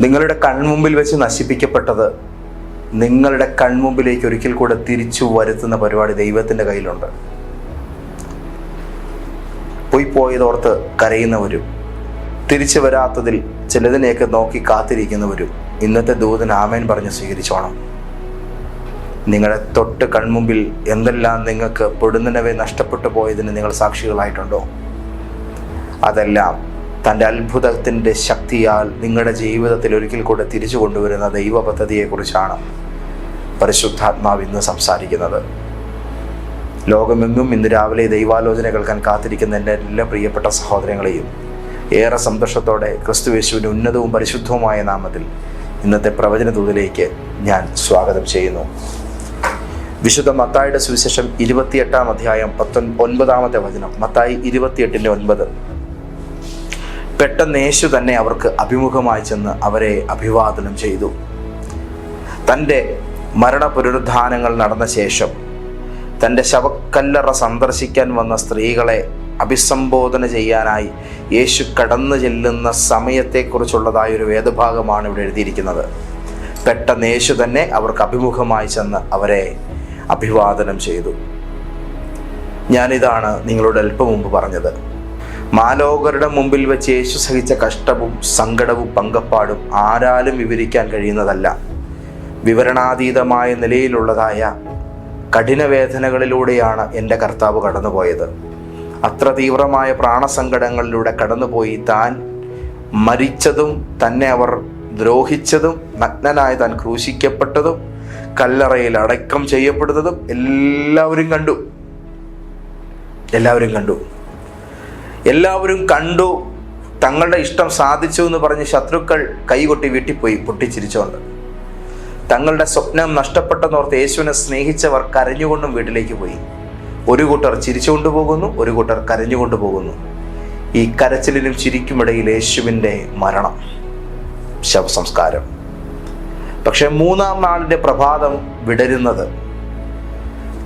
നിങ്ങളുടെ കൺമുമ്പിൽ വെച്ച് നശിപ്പിക്കപ്പെട്ടത് നിങ്ങളുടെ കൺമുമ്പിലേക്ക് ഒരിക്കൽ കൂടെ തിരിച്ചു വരുത്തുന്ന പരിപാടി ദൈവത്തിന്റെ കയ്യിലുണ്ട്. പോയി പോയതോർത്ത് കരയുന്നവരും തിരിച്ചു വരാത്തതിൽ ചിലതിനെയൊക്കെ നോക്കി കാത്തിരിക്കുന്നവരും ഇന്നത്തെ ദൂതൻ ആമേൻ പറഞ്ഞ് സ്വീകരിച്ചോണം. നിങ്ങളെ തൊട്ട് കൺമുമ്പിൽ എന്തെല്ലാം നിങ്ങൾക്ക് പൊടുന്നനവെ നഷ്ടപ്പെട്ടു പോയതിന് നിങ്ങൾ സാക്ഷികളായിട്ടുണ്ടോ? അതെല്ലാം തന്റെ അത്ഭുതത്തിന്റെ ശക്തിയാൽ നിങ്ങളുടെ ജീവിതത്തിൽ ഒരിക്കൽ കൂടെ തിരിച്ചു കൊണ്ടുവരുന്ന ദൈവ പദ്ധതിയെക്കുറിച്ചാണ് പരിശുദ്ധാത്മാവ് ഇന്ന് സംസാരിക്കുന്നത്. ലോകമെങ്ങും ഇന്ന് രാവിലെ ദൈവാലോചന കേൾക്കാൻ കാത്തിരിക്കുന്ന എന്റെ എല്ലാ പ്രിയപ്പെട്ട സഹോദരങ്ങളെയും ഏറെ സന്തോഷത്തോടെ ക്രിസ്തുവേശുവിന്റെ ഉന്നതവും പരിശുദ്ധവുമായ നാമത്തിൽ ഇന്നത്തെ പ്രവചന ദൂതിലേക്ക് ഞാൻ സ്വാഗതം ചെയ്യുന്നു. വിശുദ്ധ മത്തായുടെ സുവിശേഷം ഇരുപത്തിയെട്ടാം അധ്യായം പത്തൊൻ ഒൻപതാമത്തെ വചനം. മത്തായി ഇരുപത്തിയെട്ടിന്റെ ഒൻപത്. പെട്ടെന്ന് യേശു തന്നെ അവർക്ക് അഭിമുഖമായി ചെന്ന് അവരെ അഭിവാദനം ചെയ്തു. തന്റെ മരണ പുനരുദ്ധാനങ്ങൾ നടന്ന ശേഷം തന്റെ ശവക്കല്ലറ സന്ദർശിക്കാൻ വന്ന സ്ത്രീകളെ അഭിസംബോധന ചെയ്യാനായി യേശു കടന്നു ചെല്ലുന്ന സമയത്തെക്കുറിച്ചുള്ളതായ ഒരു വേദഭാഗമാണ് ഇവിടെ എഴുതിയിരിക്കുന്നത്. പെട്ടെന്ന് യേശു തന്നെ അവർക്ക് അഭിമുഖമായി ചെന്ന് അവരെ അഭിവാദനം ചെയ്തു. ഞാനിതാണ് നിങ്ങളോട് അല്പം മുമ്പ് പറഞ്ഞത്. മാലോകരുടെ മുമ്പിൽ വെച്ച് യേശു സഹിച്ച കഷ്ടവും സങ്കടവും പങ്കപ്പാടും ആരാലും വിവരിക്കാൻ കഴിയുന്നതല്ല. വിവരണാതീതമായ നിലയിലുള്ളതായ കഠിനവേദനകളിലൂടെയാണ് എന്റെ കർത്താവ് കടന്നുപോയത്. അത്ര തീവ്രമായ പ്രാണസങ്കടങ്ങളിലൂടെ കടന്നുപോയി. താൻ മരിച്ചതും തന്നെ അവർ ദ്രോഹിച്ചതും നഗ്നനായി താൻ ക്രൂശിക്കപ്പെട്ടതും കല്ലറയിൽ അടക്കം ചെയ്യപ്പെടുന്നതും എല്ലാവരും കണ്ടു. എല്ലാവരും കണ്ടു. എല്ലാവരും കണ്ടു. തങ്ങളുടെ ഇഷ്ടം സാധിച്ചു എന്ന് പറഞ്ഞ് ശത്രുക്കൾ കൈകൊട്ടി വീട്ടിപ്പോയി പൊട്ടിച്ചിരിച്ചുകൊണ്ട്. തങ്ങളുടെ സ്വപ്നം നഷ്ടപ്പെട്ടെന്നോർത്ത് യേശുവിനെ സ്നേഹിച്ചവർ കരഞ്ഞുകൊണ്ടും വീട്ടിലേക്ക് പോയി. ഒരു കൂട്ടർ ചിരിച്ചുകൊണ്ട് പോകുന്നു ഒരു കൂട്ടർ കരഞ്ഞുകൊണ്ട് പോകുന്നു. ഈ കരച്ചിലിനും ചിരിക്കുമിടയിൽ യേശുവിന്റെ മരണം. ശവസംസ്കാരം. പക്ഷെ മൂന്നാം നാളിന്റെ പ്രഭാതം വിടരുന്നത്.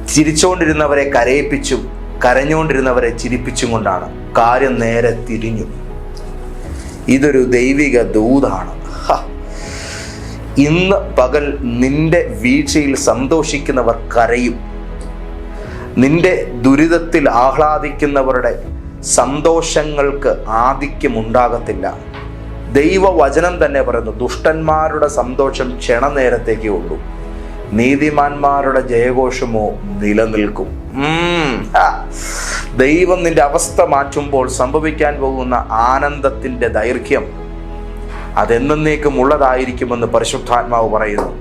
ചിരിച്ചുകൊണ്ടിരുന്നവരെ കരയിപ്പിച്ചും കരഞ്ഞുകൊണ്ടിരുന്നവരെ ചിരിപ്പിച്ചും കൊണ്ടാണ്. കാര്യം നേരെ തിരിഞ്ഞു. ഇതൊരു ദൈവിക ദൂതാണ്. ഇന്ന് പകൽ നിന്റെ വീഴ്ചയിൽ സന്തോഷിക്കുന്നവർ കരയും. നിന്റെ ദുരിതത്തിൽ ആഹ്ലാദിക്കുന്നവരുടെ സന്തോഷങ്ങൾക്ക് ആധിക്യം ഉണ്ടാകത്തില്ല ദൈവവചനം തന്നെ പറയുന്നു ദുഷ്ടന്മാരുടെ സന്തോഷം ക്ഷണനേരത്തേക്കേ ഉള്ളൂ. നീതിമാന്മാരുടെ ജയഘോഷമോ നിലനിൽക്കും. ദൈവം നിന്റെ അവസ്ഥ മാറ്റുമ്പോൾ സംഭവിക്കാൻ പോകുന്ന ആനന്ദത്തിന്റെ ദൈർഘ്യം അതെന്നേക്കും ഉള്ളതായിരിക്കുമെന്ന് പരിശുദ്ധാത്മാവ് പറയുന്നു.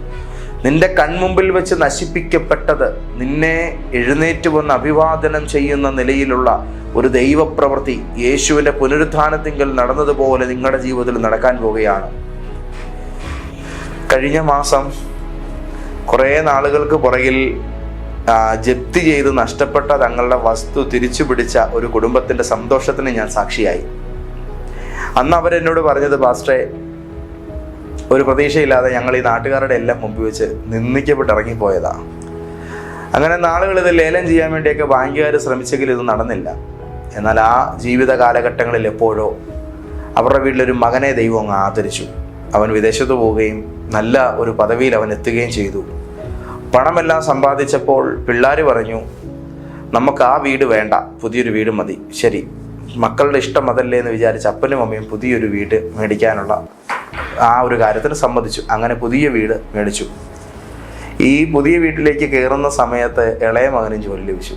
നിന്റെ കൺമുമ്പിൽ വെച്ച് നശിപ്പിക്കപ്പെട്ടത് നിന്നെ എഴുന്നേറ്റ് വന്ന് അഭിവാദനം ചെയ്യുന്ന നിലയിലുള്ള ഒരു ദൈവപ്രവൃത്തി യേശുവിന്റെ പുനരുത്ഥാനത്തിങ്കൽ നടന്നതുപോലെ നിങ്ങളുടെ ജീവിതത്തിൽ നടക്കാൻ പോവുകയാണ് കഴിഞ്ഞ മാസം കുറേ നാളുകൾക്ക് പുറകിൽ ജപ്തി ചെയ്ത് നഷ്ടപ്പെട്ട തങ്ങളുടെ വസ്തു തിരിച്ചു പിടിച്ച ഒരു കുടുംബത്തിന്റെ സന്തോഷത്തിന് ഞാൻ സാക്ഷിയായി. അന്ന് അവരെന്നോട് പറഞ്ഞത് പാസ്റ്ററെ ഒരു പ്രതീക്ഷയില്ലാതെ ഞങ്ങൾ ഈ നാട്ടുകാരുടെ എല്ലാം മുമ്പിൽ വെച്ച് നിന്ദിക്കപ്പെട്ട് ഇറങ്ങിപ്പോയതാ. അങ്ങനെ നാളുകൾ ഇത് ലേലം ചെയ്യാൻ വേണ്ടിയൊക്കെ ബാങ്കുകാർ ശ്രമിച്ചെങ്കിൽ ഇത് നടന്നില്ല. എന്നാൽ ആ ജീവിത കാലഘട്ടങ്ങളിൽ എപ്പോഴോ അവരുടെ വീട്ടിലൊരു മകനെ ദൈവം അങ്ങ് ആദരിച്ചു. അവൻ വിദേശത്ത് പോവുകയും നല്ല ഒരു പദവിയിൽ അവൻ എത്തുകയും ചെയ്തു. പണമെല്ലാം സമ്പാദിച്ചപ്പോൾ പിള്ളേർ പറഞ്ഞു നമുക്ക് ആ വീട് വേണ്ട പുതിയൊരു വീട് മതി. ശരി മക്കളുടെ ഇഷ്ടം അതല്ലേ എന്ന് വിചാരിച്ച് അപ്പനും അമ്മയും പുതിയൊരു വീട് മേടിക്കാനുള്ള ആ ഒരു കാര്യത്തിന് സമ്മതിച്ചു. അങ്ങനെ പുതിയ വീട് മേടിച്ചു. ഈ പുതിയ വീട്ടിലേക്ക് കയറുന്ന സമയത്ത് ഇളയ മകനും ജോലി ലഭിച്ചു.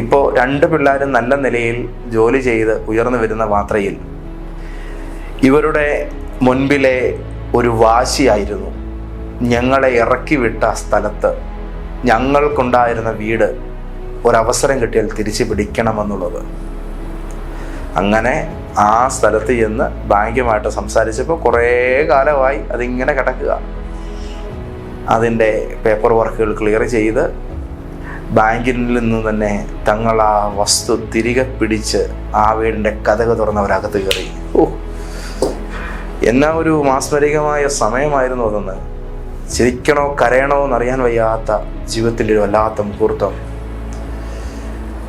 ഇപ്പോൾ രണ്ട് പിള്ളേരും നല്ല നിലയിൽ ജോലി ചെയ്ത് ഉയർന്നു വരുന്ന മാത്രയിൽ ഇവരുടെ മുൻപിലെ ഒരു വാശിയായിരുന്നു. ഞങ്ങളെ ഇറക്കി വിട്ട സ്ഥലത്ത് ഞങ്ങൾക്കുണ്ടായിരുന്ന വീട് ഒരവസരം കിട്ടിയാൽ തിരിച്ചു പിടിക്കണമെന്നുള്ളത്. അങ്ങനെ ആ സ്ഥലത്ത് ചെന്ന് ബാങ്കുമായിട്ട് സംസാരിച്ചപ്പോൾ കുറേ കാലമായി അതിങ്ങനെ കിടക്കുക. അതിന്റെ പേപ്പർ വർക്കുകൾ ക്ലിയർ ചെയ്ത് ബാങ്കിൽ നിന്ന് തന്നെ തങ്ങൾ ആ വസ്തു തിരികെ പിടിച്ച് ആ വീടിന്റെ കഥക തുറന്നവരകത്ത് കയറി. ഓ എന്നാ ഒരു മാസ്മരികമായ സമയമായിരുന്നു അതൊന്ന്. ചിരിക്കണോ കരയണോ എന്നറിയാൻ വയ്യാത്ത ജീവിതത്തിന്റെ ഒരു വല്ലാത്ത മുഹൂർത്തം.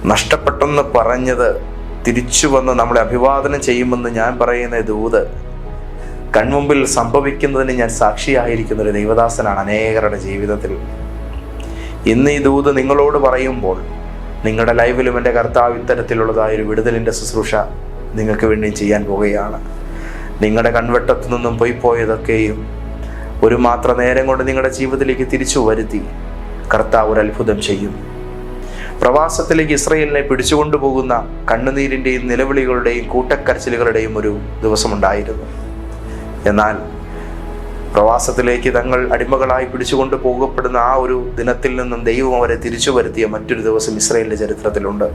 നഷ്ടപ്പെട്ടെന്ന് പറഞ്ഞത് തിരിച്ചു വന്ന് നമ്മളെ അഭിവാദനം ചെയ്യുമെന്ന് ഞാൻ പറയുന്ന ദൂത് കൺമുമ്പിൽ സംഭവിക്കുന്നതിന് ഞാൻ സാക്ഷിയായിരിക്കുന്ന ഒരു ദൈവദാസനാണ് അനേകരുടെ ജീവിതത്തിൽ. ഇന്ന് ഈ ദൂത് നിങ്ങളോട് പറയുമ്പോൾ നിങ്ങളുടെ ലൈവിലും എന്റെ കർത്താവ് ഇത്തരത്തിലുള്ളതായ ഒരു വിടുതലിന്റെ ശുശ്രൂഷ നിങ്ങൾക്ക് വേണ്ടി ചെയ്യാൻ പോവുകയാണ്. നിങ്ങളുടെ കൺവെട്ടത്തു നിന്നും പോയി പോയതൊക്കെയും ഒരു മാത്ര നേരം കൊണ്ട് നിങ്ങളുടെ ജീവിതത്തിലേക്ക് തിരിച്ചു വരുത്തി കർത്താവ് ഒരു അത്ഭുതം ചെയ്യും. പ്രവാസത്തിലേക്ക് ഇസ്രയേലിനെ പിടിച്ചുകൊണ്ടുപോകുന്ന കണ്ണുനീരിന്റെയും നിലവിളികളുടെയും കൂട്ടക്കരച്ചിലുകളുടെയും ഒരു ദിവസമുണ്ടായിരുന്നു. എന്നാൽ പ്രവാസത്തിലേക്ക് തങ്ങൾ അടിമകളായി പിടിച്ചുകൊണ്ട് പോകപ്പെടുന്ന ആ ഒരു ദിനത്തിൽ നിന്നും ദൈവം അവരെ തിരിച്ചു വരുത്തിയ മറ്റൊരു ദിവസം ഇസ്രയേലിന്റെ ചരിത്രത്തിലുണ്ട്.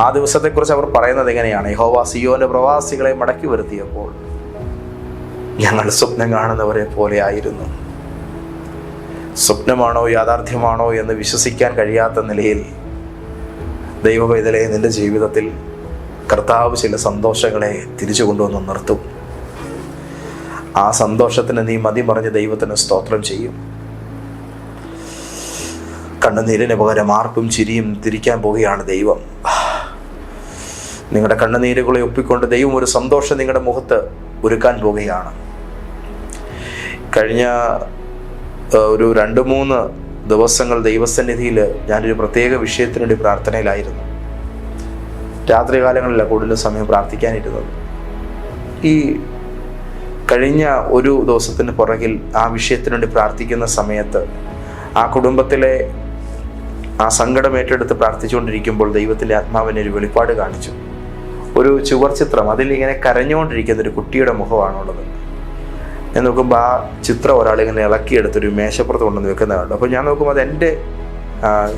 ആ ദിവസത്തെക്കുറിച്ച് അവർ പറയുന്നത് എങ്ങനെയാണ്? യഹോവ സിയോന്റെ പ്രവാസികളെ മടക്കി വരുത്തിയപ്പോൾ ഞങ്ങൾ സ്വപ്നം കാണുന്നവരെ പോലെ ആയിരുന്നു. സ്വപ്നമാണോ യാഥാർത്ഥ്യമാണോ എന്ന് വിശ്വസിക്കാൻ കഴിയാത്ത നിലയിൽ ദൈവവേദലയെ നിന്റെ ജീവിതത്തിൽ കർത്താവ് ചില സന്തോഷങ്ങളെ തിരിച്ചു കൊണ്ടുവന്ന് നിർത്തും. ആ സന്തോഷത്തിന് നീ മതി മറിഞ്ഞ് ദൈവത്തിന് സ്തോത്രം ചെയ്യും. കണ്ണുനീരിന് പകരം ആർപ്പും ചിരിയും തിരിക്കാൻ പോവുകയാണ് ദൈവം. നിങ്ങളുടെ കണ്ണുനീരുകളെ ഒപ്പിക്കൊണ്ട് ദൈവം ഒരു സന്തോഷം നിങ്ങളുടെ മുഖത്ത് ഒരുക്കാൻ പോവുകയാണ്. കഴിഞ്ഞ ഒരു രണ്ട് മൂന്ന് ദിവസങ്ങൾ ദൈവസന്നിധിയിൽ ഞാനൊരു പ്രത്യേക വിഷയത്തിനുവേണ്ടി പ്രാർത്ഥനയിലായിരുന്നു. രാത്രികാലങ്ങളിലാണ് കൂടുതൽ സമയം പ്രാർത്ഥിക്കാനിരുന്നത്. ഈ കഴിഞ്ഞ ഒരു ദിവസത്തിന് പുറകിൽ ആ വിഷയത്തിനുവേണ്ടി പ്രാർത്ഥിക്കുന്ന സമയത്ത് ആ കുടുംബത്തിലെ ആ സങ്കടം ഏറ്റെടുത്ത് പ്രാർത്ഥിച്ചുകൊണ്ടിരിക്കുമ്പോൾ ദൈവത്തിന്റെ ആത്മാവിനെ ഒരു വെളിപ്പാട് കാണിച്ചു. ഒരു ചുവർ ചിത്രം അതിൽ ഇങ്ങനെ കരഞ്ഞുകൊണ്ടിരിക്കുന്ന ഒരു കുട്ടിയുടെ മുഖമാണുള്ളത്. ഞാൻ നോക്കുമ്പോൾ ആ ചിത്രം ഒരാൾ ഇങ്ങനെ ഇളക്കിയെടുത്തൊരു മേശപ്പുറത്ത് കൊണ്ടുവന്ന് വെക്കുന്നതുണ്ട് അപ്പോൾ ഞാൻ നോക്കുമ്പോൾ അത് എന്റെ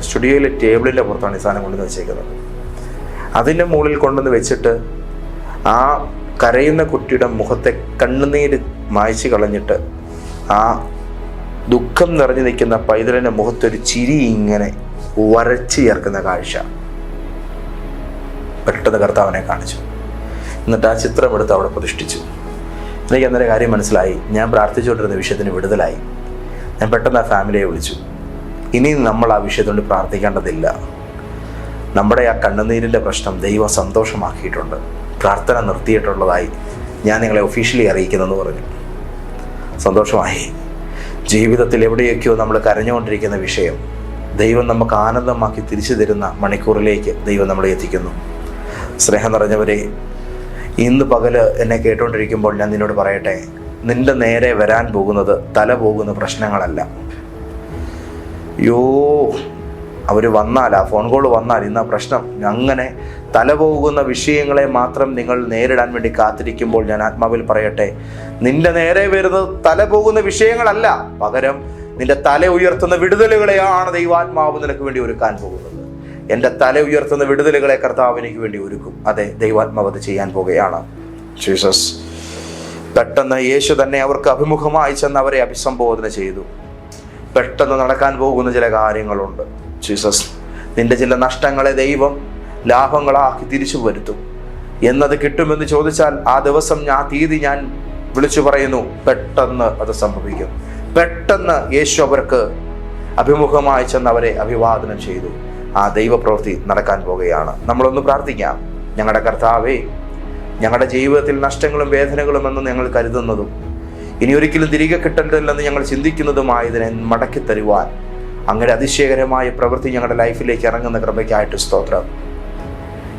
സ്റ്റുഡിയോയിലെ ടേബിളിന്റെ പുറത്താണ് ഈ സാധനം കൊണ്ടുവന്ന് വെച്ചേക്കുന്നത്. അതിന്റെ മുകളിൽ കൊണ്ടുവന്ന് വെച്ചിട്ട് ആ കരയുന്ന കുട്ടിയുടെ മുഖത്തെ കണ്ണുനീര് മായ്ച്ചു കളഞ്ഞിട്ട് ആ ദുഃഖം നിറഞ്ഞു നിൽക്കുന്ന പൈതലിന്റെ മുഖത്തൊരു ചിരി ഇങ്ങനെ വരച്ചു ചേർക്കുന്ന കാഴ്ച. പെട്ടെന്ന് കർത്താവിനെ കാണിച്ചു. എന്നിട്ട് ആ ചിത്രം എടുത്ത് അവിടെ പ്രതിഷ്ഠിച്ചു. എനിക്ക് അന്നേരം കാര്യം മനസ്സിലായി. ഞാൻ പ്രാർത്ഥിച്ചുകൊണ്ടിരുന്ന വിഷയത്തിന് വിടുതലായി. ഞാൻ പെട്ടെന്ന് ആ ഫാമിലിയെ വിളിച്ചു. ഇനി നമ്മൾ ആ വിഷയത്തോണ്ട് പ്രാർത്ഥിക്കേണ്ടതില്ല. നമ്മുടെ ആ കണ്ണുനീരിന്റെ പ്രശ്നം ദൈവം സന്തോഷമാക്കിയിട്ടുണ്ട്. പ്രാർത്ഥന നിർത്തിയിട്ടുള്ളതായി ഞാൻ നിങ്ങളെ ഒഫീഷ്യലി അറിയിക്കുന്നെന്ന് പറഞ്ഞു. സന്തോഷമായി. ജീവിതത്തിൽ എവിടെയൊക്കെയോ നമ്മൾ കരഞ്ഞുകൊണ്ടിരിക്കുന്ന വിഷയം ദൈവം നമുക്ക് ആനന്ദമാക്കി തിരിച്ചു തരുന്ന മണിക്കൂറിലേക്ക് ദൈവം നമ്മളെ എത്തിക്കുന്നു. സ്നേഹം നിറഞ്ഞവരെ ഇന്ന് പകൽ എന്നെ കേട്ടുകൊണ്ടിരിക്കുമ്പോൾ ഞാൻ നിന്നോട് പറയട്ടെ നിന്റെ നേരെ വരാൻ പോകുന്നത് തല പോകുന്ന പ്രശ്നങ്ങളല്ല. യോ അവർ വന്നാൽ ആ ഫോൺ കോൾ വന്നാൽ ഇന്ന് ആ പ്രശ്നം. അങ്ങനെ തല പോകുന്ന വിഷയങ്ങളെ മാത്രം നിങ്ങൾ നേരിടാൻ വേണ്ടി കാത്തിരിക്കുമ്പോൾ ഞാൻ ആത്മാവിൽ പറയട്ടെ നിന്റെ നേരെ വരുന്നത് തല പോകുന്ന വിഷയങ്ങളല്ല. പകരം നിന്റെ തല ഉയർത്തുന്ന വിടുതലുകളെയാണ് ദൈവാത്മാവ് നിനക്ക് വേണ്ടി ഒരുക്കാൻ പോകുന്നത്. എന്റെ തല ഉയർത്തുന്ന വിടുതലുകളെ കർത്താവ് എനിക്ക് വേണ്ടി ഒരുക്കും. അതെ ദൈവാത്മാവ് അത് ചെയ്യാൻ പോവുകയാണ് ജീസസ് പെട്ടെന്ന് യേശു തന്നെ അവർക്ക് അഭിമുഖമായി ചെന്ന് അവരെ അഭിസംബോധന ചെയ്തു. പെട്ടെന്ന് നടക്കാൻ പോകുന്ന ചില കാര്യങ്ങളുണ്ട്. ജീസസ് നിന്റെ ചില നഷ്ടങ്ങളെ ദൈവം ലാഭങ്ങളാക്കി തിരിച്ചു വരുത്തും. എന്നത് കിട്ടുമെന്ന് ചോദിച്ചാൽ ആ ദിവസം ഞാൻ തീയതി ഞാൻ വിളിച്ചു പറയുന്നു. പെട്ടെന്ന് അത് സംഭവിക്കും. പെട്ടെന്ന് യേശു അവർക്ക് അഭിമുഖമായി ചെന്ന് അവരെ അഭിവാദനം ചെയ്തു. ആ ദൈവപ്രവൃത്തി നടക്കാൻ പോകുകയാണ്. നമ്മളൊന്ന് പ്രാർത്ഥിക്കാം. ഞങ്ങളുടെ കർത്താവേ ഞങ്ങളുടെ ജീവിതത്തിൽ നഷ്ടങ്ങളും വേദനകളും എന്ന് ഞങ്ങൾ കരുതുന്നതും ഇനി ഒരിക്കലും തിരികെ കിട്ടേണ്ടതില്ലെന്ന് ഞങ്ങൾ ചിന്തിക്കുന്നതുമായതിനെ മടക്കി തരുവാൻ അങ്ങനെ അതിശയകരമായ പ്രവൃത്തി ഞങ്ങളുടെ ലൈഫിലേക്ക് ഇറങ്ങുന്ന കൃപയ്ക്കായിട്ട് സ്തോത്രം.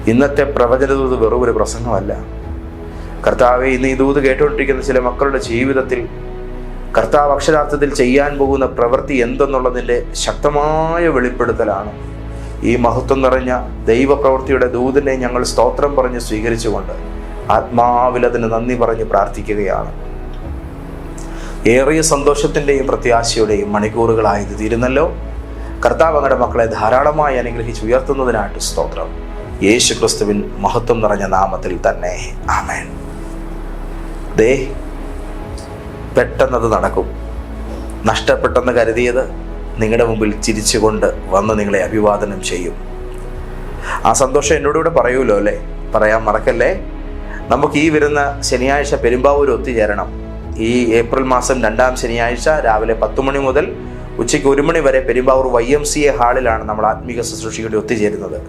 ഇന്നത്തെ പ്രവചനദൂത് വെറും ഒരു പ്രസംഗമല്ല. കർത്താവെ ഇന്ന് ഈ ദൂത് കേട്ടുകൊണ്ടിരിക്കുന്ന ചില മക്കളുടെ ജീവിതത്തിൽ കർത്താവ് അക്ഷരാർത്ഥത്തിൽ ചെയ്യാൻ പോകുന്ന പ്രവൃത്തി എന്തെന്നുള്ളതിന്റെ ശക്തമായ വെളിപ്പെടുത്തലാണ്. ഈ മഹത്വം നിറഞ്ഞ ദൈവപ്രവൃത്തിയുടെ ദൂതനെ ഞങ്ങൾ സ്തോത്രം പറഞ്ഞ് സ്വീകരിച്ചുകൊണ്ട് ആത്മാവിലതിന് നന്ദി പറഞ്ഞ് പ്രാർത്ഥിക്കുകയാണ്. ഏറിയ സന്തോഷത്തിന്റെയും പ്രത്യാശയുടെയും മണിക്കൂറുകളായി ഇത് തീരുന്നല്ലോ. കർത്താവ് അങ്ങയുടെ മക്കളെ ധാരാളമായി അനുഗ്രഹിച്ച് ഉയർത്തുന്നതിനായിട്ട് സ്തോത്രം. യേശു ക്രിസ്തുവിൻ മഹത്വം നിറഞ്ഞ നാമത്തിൽ തന്നെ. ആമേൻ. ദേ പെട്ടെന്നത് നടക്കും. നഷ്ടപ്പെട്ടെന്ന് കരുതിയത് നിങ്ങളുടെ മുമ്പിൽ ചിരിച്ചുകൊണ്ട് വന്ന് നിങ്ങളെ അഭിവാദനം ചെയ്യും. ആ സന്തോഷം എന്നോടുകൂടെ പറയൂലോ അല്ലേ? പറയാൻ മറക്കല്ലേ? നമുക്ക് ഈ വരുന്ന ശനിയാഴ്ച പെരുമ്പാവൂർ ഒത്തുചേരണം. ഈ ഏപ്രിൽ മാസം രണ്ടാം ശനിയാഴ്ച രാവിലെ പത്ത് മണി മുതൽ ഉച്ചയ്ക്ക് ഒരു മണി വരെ Perumbavoor Y M C A ഹാളിലാണ് നമ്മൾ ആത്മീക ശുശ്രൂഷയ്ക്ക് ഒത്തുചേരുന്നത്.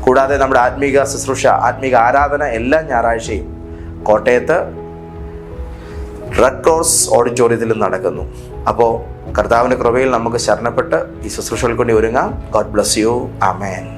കൂടാതെ നമ്മുടെ ആത്മീക ശുശ്രൂഷ ആത്മീക ആരാധന എല്ലാ ഞായറാഴ്ചയും കോട്ടയത്ത് റെഡ് ക്രോസ് ഓഡിറ്റോറിയത്തിലും നടക്കുന്നു. അപ്പോൾ കർത്താവിന്റെ കൃപയിൽ നമുക്ക് ശരണപ്പെട്ട് ഈ ശുശ്രൂഷകൾക്ക് വേണ്ടി ഒരുങ്ങാം. God bless you amen